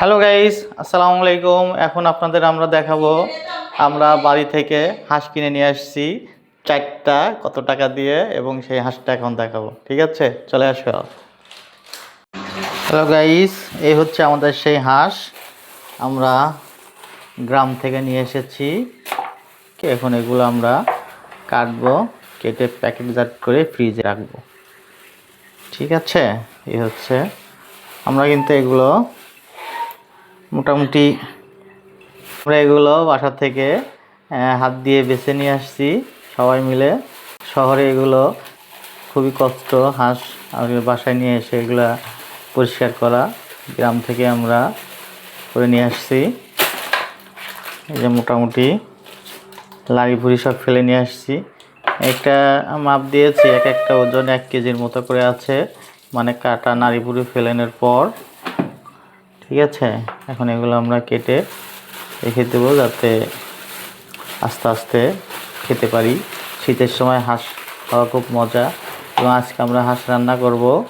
Hello guys আসসালামু আলাইকুম এখন আপনাদের আমরা দেখাবো, আমরা বাড়ি থেকে হাঁস কিনে নিয়ে আসছি। চারটা কত টাকা দিয়ে এবং সেই হাঁসটা এখন দেখাবো। ঠিক আছে? চলে আসো। হ্যালো গাইস এই হচ্ছে আমাদের সেই হাঁস। আমরা গ্রাম থেকে নিয়ে এসেছি। এখন এগুলো আমরা কাটবো, কেটে প্যাকেটজাত করে ফ্রিজে রাখব। ঠিক আছে? এই হচ্ছে। আমরা কিন্তু এগুলো মোটামুটি আমরা এগুলো বাসা থেকে হাত দিয়ে বেছে নিয়ে আসছি সবাই মিলে। শহরে এগুলো খুবই কষ্ট, হাঁস বাসায় নিয়ে এসে এগুলো পরিষ্কার করা, গ্রাম থেকে আমরা করে নিয়ে আসছি। এই যে মোটামুটি লাড়ি ভুড়ি সব ফেলে নিয়ে আসছি। একটা মাপ দিয়েছি, এক একটা ওজন এক কেজির মতো করে আছে। মানে কাটা নাড়ি ভুড়ি ফেলানোর পর ঠিক আছে? এখন এগুলো আমরা কেটে রেখে দেবো যাতে আস্তে আস্তে খেতে পারি। শীতের সময় হাঁস খাওয়া খুব মজা। এবং আজকে আমরা হাঁস রান্না করব।